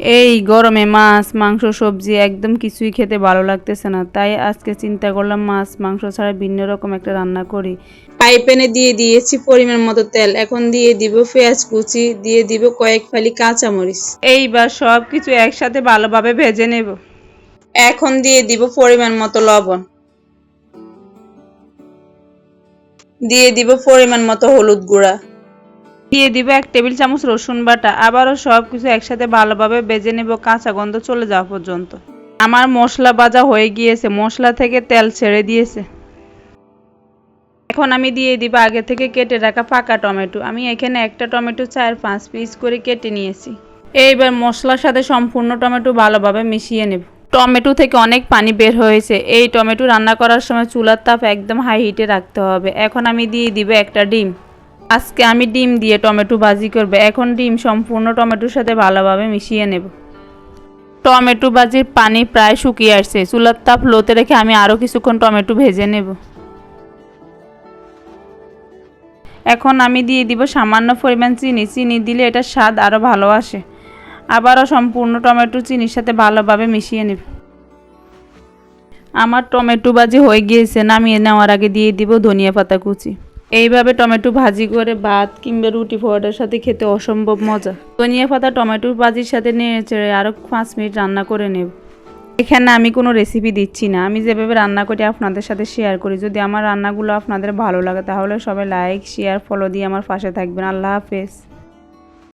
এই গরমে মাছ মাংস সবজি একদম কিছুই খেতে ভালো লাগতেছে না। তাই আজকে চিন্তা করলাম মাছ মাংস ছাড়া ভিন্ন রকম একটা রান্না করি। ফ্রাই প্যানে দিয়ে দিয়েছি পরিমাণ মতো তেল। এখন দিয়ে দিব পেঁয়াজ কুচি দিয়ে দিব কয়েক ফালি কাঁচামরিচ। এইবার সব কিছু একসাথে ভালোভাবে ভেজে নেব। এখন দিয়ে দিব পরিমাণ মতো লবণ। দিয়ে দিব পরিমাণ মতো হলুদ গুঁড়া। দিয়ে দিব এক টেবিল চামচ রসুন বাটা। আবারও সব কিছু একসাথে ভালোভাবে বেজে নেব, কাঁচা গন্ধ চলে যাওয়া পর্যন্ত। আমার মশলা ভাজা হয়ে গিয়েছে, মশলা থেকে তেল ছেড়ে দিয়েছে। এখন আমি দিয়ে দিব আগে থেকে কেটে রাখা পাকা টমেটো। আমি এখানে একটা টমেটো চার পাঁচ পিস করে কেটে নিয়েছি। এইবার মশলার সাথে সম্পূর্ণ টমেটো ভালোভাবে মিশিয়ে নেব। টমেটো থেকে অনেক পানি বের হয়েছে। এই টমেটো রান্না করার সময় চুলার তাপ একদম হাই হিটে রাখতে হবে। এখন আমি দিয়ে দিব একটা ডিম। আজকে আমি ডিম দিয়ে টমেটো ভাজি করব। এখন ডিম সম্পূর্ণ টমেটোর সাথে ভালোভাবে মিশিয়ে নেব। টমেটো ভাজির পানি প্রায় শুকিয়ে আসছে। চুলার তাপ লোতে রেখে আমি আরও কিছুক্ষণ টমেটো ভেজে নেব। এখন আমি দিয়ে দিব সামান্য পরিমাণ চিনি। চিনি দিলে এটার স্বাদ আরও ভালো আসে। আবারও সম্পূর্ণ টমেটো চিনির সাথে ভালোভাবে মিশিয়ে নেব। আমার টমেটো ভাজি হয়ে গিয়েছে। নামিয়ে নেওয়ার আগে দিয়ে দিব ধনিয়া পাতা কুচি। এইভাবে টমেটো ভাজি করে ভাত কিংবা রুটি পরোটার সাথে খেতে অসম্ভব মজা। ধনিয়া পাতা টমেটোর ভাজির সাথে নেড়ে চেড়ে আরও পাঁচ মিনিট রান্না করে নেব। এখানে আমি কোনো রেসিপি দিচ্ছি না। আমি যেভাবে রান্না করি আপনাদের সাথে শেয়ার করি। যদি আমার রান্নাগুলো আপনাদের ভালো লাগে, তাহলে সবাই লাইক শেয়ার ফলো দিয়ে আমার পাশে থাকবেন। আল্লাহ হাফেজ।